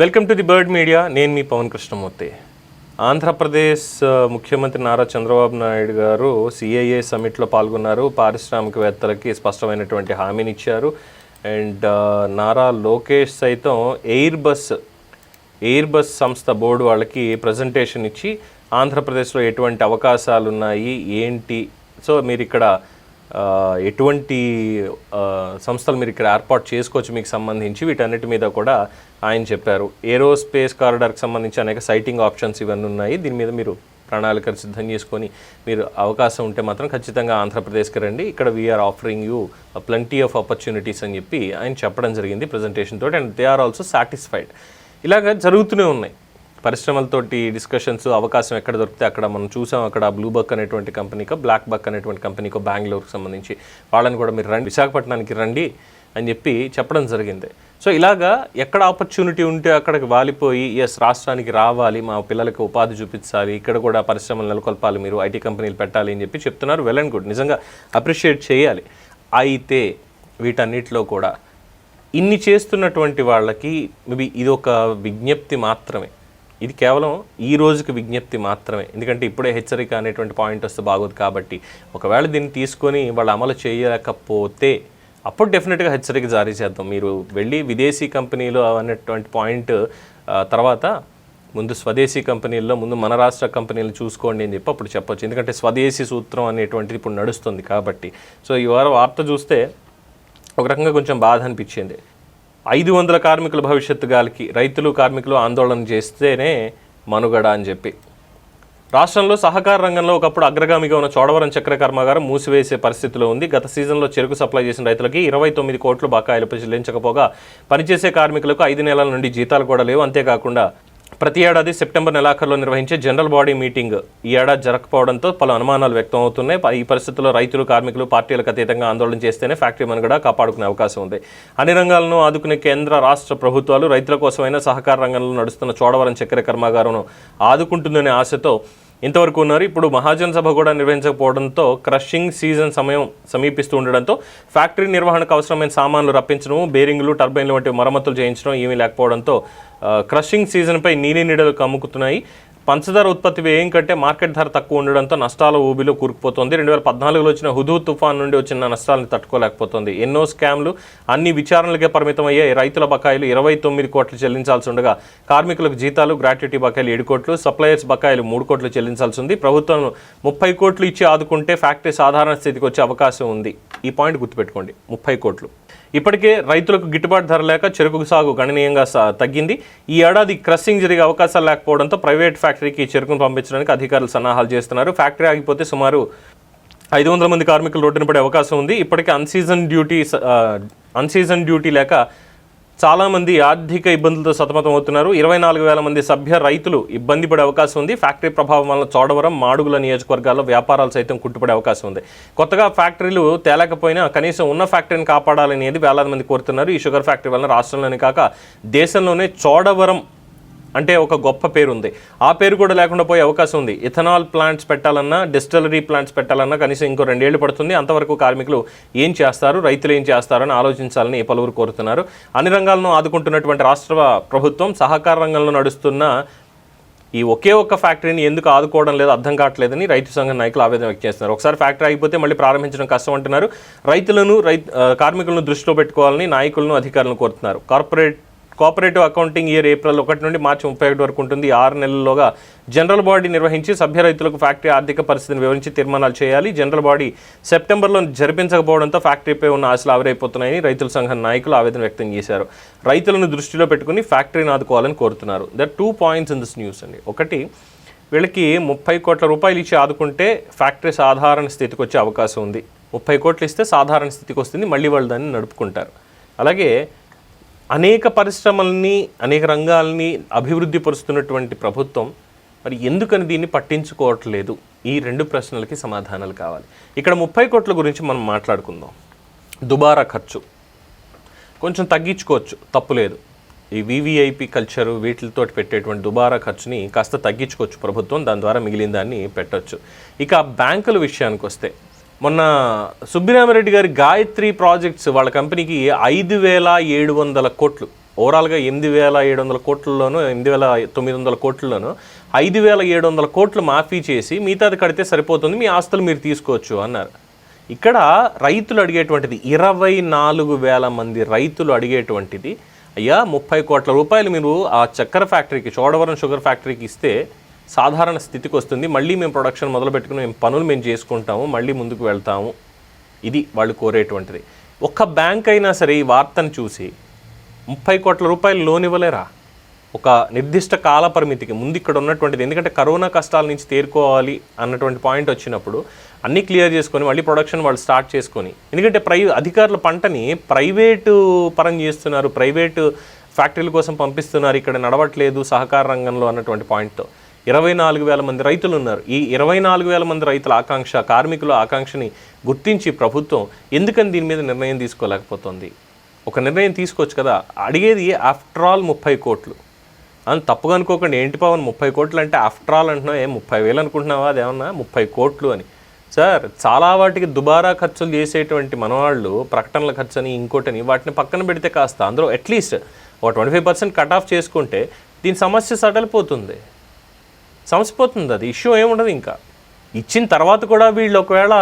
Welcome to the bird media నేను మీ పవన్ కృష్ణమూర్తి. ఆంధ్రప్రదేశ్ ముఖ్యమంత్రి నారా చంద్రబాబు నాయుడు గారు సిఐఏ సమిట్లో పాల్గొన్నారు. పారిశ్రామికవేత్తలకి స్పష్టమైనటువంటి హామీని ఇచ్చారు అండ్ నారా లోకేష్ సైతం ఎయిర్ బస్ ఎయిర్ బస్ సంస్థ బోర్డు వాళ్ళకి ప్రజెంటేషన్ ఇచ్చి ఆంధ్రప్రదేశ్లో ఎటువంటి అవకాశాలు ఉన్నాయి ఏంటి? సో మీరు ఇక్కడ ఎటువంటి సంస్థలు మీరు ఇక్కడ ఏర్పాటు చేసుకోవచ్చు మీకు సంబంధించి వీటన్నిటి మీద కూడా ఆయన చెప్పారు. ఏరోస్పేస్ కారిడార్కి సంబంధించి అనేక సైటింగ్ ఆప్షన్స్ ఇవన్నీ ఉన్నాయి. దీని మీద మీరు ప్రణాళికలు సిద్ధం చేసుకొని మీరు అవకాశం ఉంటే మాత్రం ఖచ్చితంగా ఆంధ్రప్రదేశ్కి రండి. ఇక్కడ we are offering you plenty of opportunities అని చెప్పి ఆయన చెప్పడం జరిగింది ప్రజెంటేషన్ తోటి. And they are also satisfied ఇలాగ జరుగుతూనే ఉన్నాయి. పరిశ్రమలతోటి డిస్కషన్స్ అవకాశం ఎక్కడ దొరికితే అక్కడ మనం చూసాం. అక్కడ బ్లూ బక్ అనేటువంటి కంపెనీకో బ్లాక్ బక్ అనేటువంటి కంపెనీకో బెంగళూరుకు సంబంధించి వాళ్ళని కూడా మీరు రండి విశాఖపట్నానికి రండి అని చెప్పి చెప్పడం జరిగింది. సో ఇలాగా ఎక్కడ ఆపర్చునిటీ ఉంటే అక్కడికి వాలిపోయి ఎస్ రాష్ట్రానికి రావాలి మా పిల్లలకి ఉపాధి చూపించాలి ఇక్కడ కూడా పరిశ్రమలు నెలకొల్పాలి మీరు ఐటీ కంపెనీలు పెట్టాలి అని చెప్పి చెప్తున్నారు. వెల్ అండ్ గుడ్ నిజంగా అప్రిషియేట్ చేయాలి. అయితే వీటన్నిటిలో కూడా ఇన్ని చేస్తున్నటువంటి వాళ్ళకి మేబీ ఇది ఒక విజ్ఞప్తి మాత్రమే. ఇది కేవలం ఈ రోజుకి విజ్ఞప్తి మాత్రమే. ఎందుకంటే ఇప్పుడే హెచ్చరిక అనేటువంటి పాయింట్ వస్తే బాగోదు కాబట్టి. ఒకవేళ దీన్ని తీసుకొని వాళ్ళు అమలు చేయలేకపోతే అప్పుడు డెఫినెట్గా హెచ్చరిక జారీ చేద్దాం. మీరు వెళ్ళి విదేశీ కంపెనీలు అనేటువంటి పాయింట్ తర్వాత ముందు స్వదేశీ కంపెనీల్లో ముందు మన రాష్ట్ర కంపెనీలు చూసుకోండి అని చెప్పి అప్పుడు చెప్పొచ్చు. ఎందుకంటే స్వదేశీ సూత్రం అనేటువంటిది ఇప్పుడు నడుస్తుంది కాబట్టి. సో ఈ వారం వార్త చూస్తే ఒక రకంగా కొంచెం బాధ అనిపించింది. ఐదు వందల కార్మికుల భవిష్యత్తు గాలికి రైతులు కార్మికులు ఆందోళన చేస్తేనే మనుగడ అని చెప్పి. రాష్ట్రంలో సహకార రంగంలో ఒకప్పుడు అగ్రగామిగా ఉన్న చోడవరం చక్ర కర్మాగారం మూసివేసే పరిస్థితిలో ఉంది. గత సీజన్లో చెరుకు సప్లై చేసిన రైతులకి ఇరవై తొమ్మిది కోట్లు బకాయిలు చెల్లించకపోగా పనిచేసే కార్మికులకు ఐదు నెలల నుండి జీతాలు కూడా లేవు. అంతేకాకుండా ప్రతి ఏడాది సెప్టెంబర్ నెలాఖరులో నిర్వహించే జనరల్ బాడీ మీటింగ్. ఈ ఏడాది జరగకపోవడంతో పలు అనుమానాలు వ్యక్తం అవుతున్నాయి ఈ పరిస్థితుల్లో రైతులు కార్మికులు పార్టీలకు అతీతంగా ఆందోళన చేస్తేనే ఫ్యాక్టరీ మనుగడ కాపాడుకునే అవకాశం ఉంది. అన్ని రంగాలను ఆదుకునే కేంద్ర రాష్ట్ర ప్రభుత్వాలు రైతుల కోసమైనా సహకార రంగంలో నడుస్తున్న చోడవరం చక్కెర కర్మాగారం ఆదుకుంటుందనే ఆశతో ఇంతవరకు ఉన్నారు. ఇప్పుడు మహాజన్ సభ కూడా నిర్వహించకపోవడంతో క్రషింగ్ సీజన్ సమయం సమీపిస్తూ ఉండడంతో ఫ్యాక్టరీ నిర్వహణకు అవసరమైన సామాన్లు రప్పించడం బేరింగ్లు టర్బైన్లు వంటి మరమ్మతులు చేయించడం ఏమీ లేకపోవడంతో క్రషింగ్ సీజన్పై నీలి నీడలు కమ్ముకుతున్నాయి. పంచదార ఉత్పత్తి వ్యయం కంటే మార్కెట్ ధర తక్కువ ఉండడంతో నష్టాల ఊబిలో కూరుకుపోతుంది. రెండు వేల పద్నాలుగులో వచ్చిన హుదూ తుఫాన్ నుండి వచ్చిన నష్టాలను తట్టుకోలేకపోతుంది. ఎన్నో స్కామ్లు అన్ని విచారణలకే పరిమితం అయ్యాయి రైతుల బకాయిలు ఇరవై తొమ్మిది కోట్లు చెల్లించాల్సి ఉండగా కార్మికులకు జీతాలు గ్రాట్యుటీ బకాయిలు ఏడు కోట్లు సప్లయర్స్ బకాయిలు మూడు కోట్లు చెల్లించాల్సి ఉంది. ప్రభుత్వం ముప్పై కోట్లు ఇచ్చి ఆదుకుంటే ఫ్యాక్టరీ సాధారణ స్థితికి వచ్చే అవకాశం ఉంది. ఈ పాయింట్ గుర్తుపెట్టుకోండి. ముప్పై కోట్లు. ఇప్పటికే రైతులకు గిట్టుబాటు ధర లేక చెరుకు సాగు గణనీయంగా తగ్గింది. ఈ ఏడాది క్రస్సింగ్ జరిగే అవకాశాలు లేకపోవడంతో ప్రైవేట్ ఫ్యాక్టరీకి చెరుకును పంపించడానికి అధికారులు సన్నాహాలు చేస్తున్నారు. ఫ్యాక్టరీ ఆగిపోతే సుమారు ఐదు వందల మంది కార్మికులు రోడ్డున పడే అవకాశం ఉంది. ఇప్పటికే అన్సీజన్ డ్యూటీ అన్సీజన్ డ్యూటీ లేక చాలామంది ఆర్థిక ఇబ్బందులతో సతమతం అవుతున్నారు. ఇరవై నాలుగు వేల మంది సభ్య రైతులు ఇబ్బంది పడే అవకాశం ఉంది. ఫ్యాక్టరీ ప్రభావం వల్ల చోడవరం మాడుగుల నియోజకవర్గాల్లో వ్యాపారాలు సైతం కుట్టుపడే అవకాశం ఉంది. కొత్తగా ఫ్యాక్టరీలు తేలేకపోయినా కనీసం ఉన్న ఫ్యాక్టరీని కాపాడాలనేది వేలాది మంది కోరుతున్నారు. ఈ షుగర్ ఫ్యాక్టరీ వలన రాష్ట్రంలోనే కాక దేశంలోనే చోడవరం అంటే ఒక గొప్ప పేరు ఉంది ఆ పేరు కూడా లేకుండా పోయే అవకాశం ఉంది. ఇథనాల్ ప్లాంట్స్ పెట్టాలన్నా డిస్టిలరీ ప్లాంట్స్ పెట్టాలన్నా కనీసం ఇంకో రెండేళ్ళు పడుతుంది. అంతవరకు కార్మికులు ఏం చేస్తారు రైతులు ఏం చేస్తారని ఆలోచించాలని పలువురు కోరుతున్నారు. అన్ని రంగాలను ఆదుకుంటున్నటువంటి రాష్ట్ర ప్రభుత్వం సహకార రంగంలో నడుస్తున్న ఈ ఒకే ఒక్క ఫ్యాక్టరీని ఎందుకు ఆదుకోవడం లేదు అర్థం కావట్లేదని రైతు సంఘ నాయకులు ఆవేదన వ్యక్తం చేస్తున్నారు. ఒకసారి ఫ్యాక్టరీ అయిపోతే మళ్ళీ ప్రారంభించడం కష్టం అంటున్నారు. రైతులను రైతు కార్మికులను దృష్టిలో పెట్టుకోవాలని నాయకులను అధికారులను కోరుతున్నారు. Corporate cooperative accounting year April ఒకటి నుండి మార్చి ముప్పై ఒకటి వరకు ఉంటుంది. ఆరు నెలల్లోగా జనరల్ బాడీ నిర్వహించి సభ్య రైతులకు ఫ్యాక్టరీ ఆర్థిక పరిస్థితిని వివరించి తీర్మానాలు చేయాలి. జనరల్ బాడీ సెప్టెంబర్లో జరిపించకపోవడంతో ఫ్యాక్టరీపై ఉన్న ఆశలు ఆవిరైపోతున్నాయని రైతుల సంఘం నాయకులు ఆవేదన వ్యక్తం చేశారు. రైతులను దృష్టిలో పెట్టుకుని ఫ్యాక్టరీని ఆదుకోవాలని కోరుతున్నారు. There two points in this news అండి. ఒకటి వీళ్ళకి ముప్పై కోట్ల రూపాయలు ఇచ్చి ఆదుకుంటే ఫ్యాక్టరీ సాధారణ స్థితికి వచ్చే అవకాశం ఉంది. ముప్పై కోట్లు ఇస్తే సాధారణ స్థితికి వస్తుంది. మళ్ళీ వాళ్ళు దాన్ని నడుపుకుంటారు. అలాగే అనేక పరిశ్రమల్ని అనేక రంగాల్ని అభివృద్ధి పరుస్తున్నటువంటి ప్రభుత్వం మరి ఎందుకని దీన్ని పట్టించుకోవట్లేదు? ఈ రెండు ప్రశ్నలకి సమాధానాలు కావాలి. ఇక్కడ ముప్పై కోట్ల గురించి మనం మాట్లాడుకుందాం. దుబారా ఖర్చు. కొంచెం తగ్గించుకోవచ్చు తప్పులేదు ఈ వివిఐపి కల్చరు వీటితో పెట్టేటువంటి దుబారా ఖర్చుని కాస్త తగ్గించుకోవచ్చు ప్రభుత్వం దాని ద్వారా మిగిలిన దాన్ని పెట్టొచ్చు. ఇక బ్యాంకుల విషయానికి వస్తే మొన్న సుబ్బిరామరెడ్డి గారి గాయత్రి ప్రాజెక్ట్స్ వాళ్ళ కంపెనీకి ఐదు వేల ఏడు వందల కోట్లు. ఓవరాల్గా ఎనిమిది వేల ఏడు వందల కోట్లలోనూ ఎనిమిది వేల తొమ్మిది వందల కోట్లలోనూ ఐదు వేల ఏడు వందల కోట్లు మాఫీ చేసి మిగతాది కడితే సరిపోతుంది మీ ఆస్తులు మీరు తీసుకోవచ్చు అన్నారు. ఇక్కడ రైతులు అడిగేటువంటిది ఇరవై నాలుగు వేల మంది రైతులు అడిగేటువంటిది అయ్యా ముప్పై కోట్ల రూపాయలు మీరు ఆ చక్కెర ఫ్యాక్టరీకి చోడవరం షుగర్ ఫ్యాక్టరీకి ఇస్తే సాధారణ స్థితికి వస్తుంది. మళ్ళీ మేము ప్రొడక్షన్ మొదలు పెట్టుకుని మేము పనులు మేము చేసుకుంటాము. మళ్ళీ ముందుకు వెళ్తాము. ఇది వాళ్ళు కోరేటువంటిది. ఒక్క బ్యాంక్ అయినా సరే ఈ వార్తను చూసి ముప్పై కోట్ల రూపాయలు లోన్ ఇవ్వలేరా? ఒక నిర్దిష్ట కాల పరిమితికి ముందు ఇక్కడ ఉన్నటువంటిది. ఎందుకంటే కరోనా కష్టాల నుంచి తేరుకోవాలి అన్నటువంటి పాయింట్ వచ్చినప్పుడు అన్నీ క్లియర్ చేసుకొని మళ్ళీ ప్రొడక్షన్ వాళ్ళు స్టార్ట్ చేసుకొని ఎందుకంటే ప్రై అధికారుల పంటని ప్రైవేటు పరం చేస్తున్నారు. ప్రైవేటు ఫ్యాక్టరీల కోసం పంపిస్తున్నారు. ఇక్కడ నడవట్లేదు సహకార రంగంలో అన్నటువంటి పాయింట్తో ఇరవై నాలుగు వేల మంది రైతులు ఉన్నారు ఈ ఇరవై నాలుగు వేల మంది రైతుల ఆకాంక్ష కార్మికుల ఆకాంక్షని గుర్తించి ప్రభుత్వం ఎందుకని దీని మీద నిర్ణయం తీసుకోలేకపోతుంది? ఒక నిర్ణయం తీసుకోవచ్చు కదా? అడిగేది ఆఫ్టర్ ఆల్ ముప్పై కోట్లు. అని తప్పుగా అనుకోకండి. ఏంటి పవన్ ముప్పై కోట్లు అంటే ఆఫ్టర్ ఆల్ అంటున్నావు? ఏ ముప్పై వేలు అనుకుంటున్నావా? అదేమన్నా? ముప్పై కోట్లు అని. సార్ చాలా వాటికి దుబారా ఖర్చులు చేసేటువంటి మనవాళ్ళు ప్రకటనల ఖర్చు అని ఇంకోటని వాటిని పక్కన పెడితే కాస్త అందులో అట్లీస్ట్ ఒక twenty five percent cut off చేసుకుంటే దీని సమస్య సడలిపోతుంది. సమసిపోతుంది అది ఇష్యూ ఏముండదు ఇంకా. ఇచ్చిన తర్వాత కూడా వీళ్ళు ఒకవేళ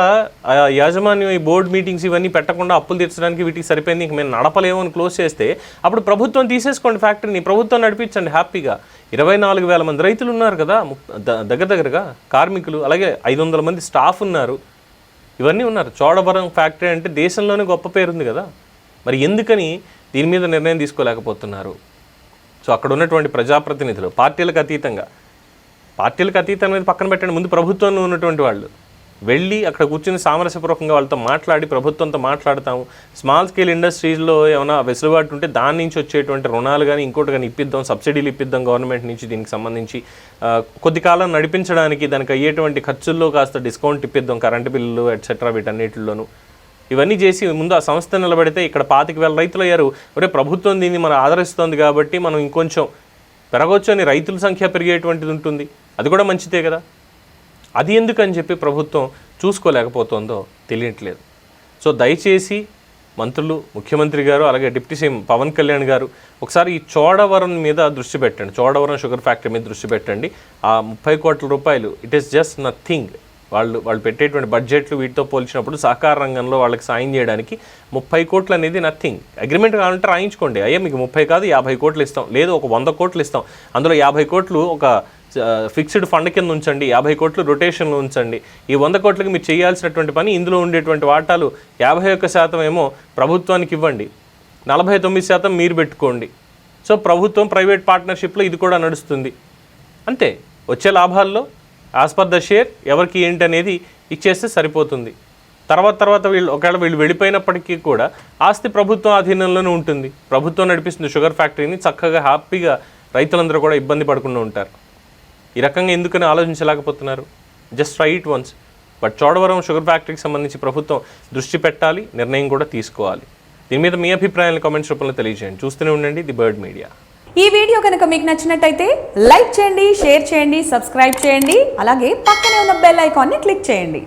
యాజమాన్యం ఈ బోర్డు మీటింగ్స్ ఇవన్నీ పెట్టకుండా అప్పులు తీర్చడానికి వీటికి సరిపోయింది ఇంక మేము నడపలేము అని క్లోజ్ చేస్తే అప్పుడు ప్రభుత్వం తీసేసుకోండి ఫ్యాక్టరీని ప్రభుత్వం నడిపించండి హ్యాపీగా. ఇరవై నాలుగు వేల మంది రైతులు ఉన్నారు కదా దగ్గర దగ్గరగా కార్మికులు అలాగే ఐదు వందల మంది స్టాఫ్ ఉన్నారు. ఇవన్నీ ఉన్నారు. చోడవరం ఫ్యాక్టరీ అంటే దేశంలోనే గొప్ప పేరుంది కదా. మరి ఎందుకని దీని మీద నిర్ణయం తీసుకోలేకపోతున్నారు? సో అక్కడ ఉన్నటువంటి ప్రజాప్రతినిధులు పార్టీలకు అతీతంగా పార్టీలకు అతీతం అనేది పక్కన పెట్టండి. ముందు ప్రభుత్వంలో ఉన్నటువంటి వాళ్ళు. వెళ్ళి అక్కడ కూర్చుని సామరస్యపూర్వకంగా వాళ్ళతో మాట్లాడి ప్రభుత్వంతో మాట్లాడతాము. స్మాల్ స్కేల్ ఇండస్ట్రీస్లో ఏమైనా వెసులుబాటు ఉంటే దాని నుంచి వచ్చేటువంటి రుణాలు కానీ ఇంకోటి కానీ ఇప్పిద్దాం సబ్సిడీలు ఇప్పిద్దాం గవర్నమెంట్ నుంచి దీనికి సంబంధించి. కొద్ది కాలం నడిపించడానికి దానికి అయ్యేటువంటి ఖర్చుల్లో కాస్త డిస్కౌంట్ ఇప్పిద్దాం కరెంటు బిల్లులు ఎట్సెట్రా వీటన్నిటిలోనూ. ఇవన్నీ చేసి ముందు ఆ సంస్థ నిలబడితే ఇక్కడ పాతిక వేల రైతులు అయ్యారు. ఒరే ప్రభుత్వం దీన్ని మనం ఆదరిస్తోంది కాబట్టి మనం ఇంకొంచెం పెరగవచ్చు అని రైతుల సంఖ్య పెరిగేటువంటిది ఉంటుంది. అది కూడా మంచిదే కదా. అది ఎందుకని చెప్పి ప్రభుత్వం చూసుకోలేకపోతుందో తెలియట్లేదు. సో దయచేసి మంత్రులు ముఖ్యమంత్రి గారు అలాగే డిప్యూటీ సీఎం పవన్ కళ్యాణ్ గారు ఒకసారి ఈ చోడవరం మీద దృష్టి పెట్టండి. చోడవరం షుగర్ ఫ్యాక్టరీ మీద దృష్టి పెట్టండి. ఆ ముప్పై కోట్ల రూపాయలు ఇట్ ఈస్ జస్ట్ నథింగ్ వాళ్ళు వాళ్ళు పెట్టేటువంటి బడ్జెట్లు వీటితో పోల్చినప్పుడు సహకార రంగంలో వాళ్ళకి సాయం చేయడానికి ముప్పై కోట్లు అనేది నథింగ్ అగ్రిమెంట్ కావాలంటే రాయించుకోండి. అయ్యా మీకు ముప్పై కాదు యాభై కోట్లు ఇస్తాం. లేదు ఒక వంద కోట్లు ఇస్తాం. అందులో యాభై కోట్లు ఒక ఫిక్స్డ్ ఫండ్ కింద ఉంచండి యాభై కోట్లు రొటేషన్లో ఉంచండి. ఈ వంద కోట్లకి మీరు చేయాల్సినటువంటి పని ఇందులో ఉండేటువంటి వాటాలు యాభై ఒక్క శాతం ఏమో ప్రభుత్వానికి ఇవ్వండి. నలభై తొమ్మిది శాతం మీరు పెట్టుకోండి. సో ప్రభుత్వం ప్రైవేట్ పార్ట్నర్షిప్లో ఇది కూడా నడుస్తుంది. అంతే. వచ్చే లాభాల్లో యాజ్ పర్ ద షేర్ ఎవరికి ఏంటి అనేది ఇచ్చేస్తే సరిపోతుంది. తర్వాత తర్వాత వీళ్ళు ఒకవేళ వీళ్ళు వెళ్ళిపోయినప్పటికీ కూడా ఆస్తి ప్రభుత్వం ఆధీనంలోనే ఉంటుంది. ప్రభుత్వం నడిపిస్తుంది. షుగర్ ఫ్యాక్టరీని చక్కగా హ్యాపీగా రైతులందరూ కూడా ఇబ్బంది పడకుండా ఉంటారు. ఈ రకంగా ఎందుకని ఆలోచించలేకపోతున్నారు? Just right once but Chodavaram sugar ఫ్యాక్టరీకి సంబంధించి ప్రభుత్వం దృష్టి పెట్టాలి నిర్ణయం కూడా తీసుకోవాలి. దీని మీద మీ అభిప్రాయాలను కామెంట్స్ రూపంలో తెలియజేయండి. చూస్తూనే ఉండండి ది బర్డ్ మీడియా. ఈ వీడియో కనుక మీకు నచ్చినట్టయితే లైక్ చేయండి షేర్ చేయండి సబ్స్క్రైబ్ చేయండి అలాగే పక్కనే ఉన్న బెల్ ఐకాన్ని క్లిక్ చేయండి.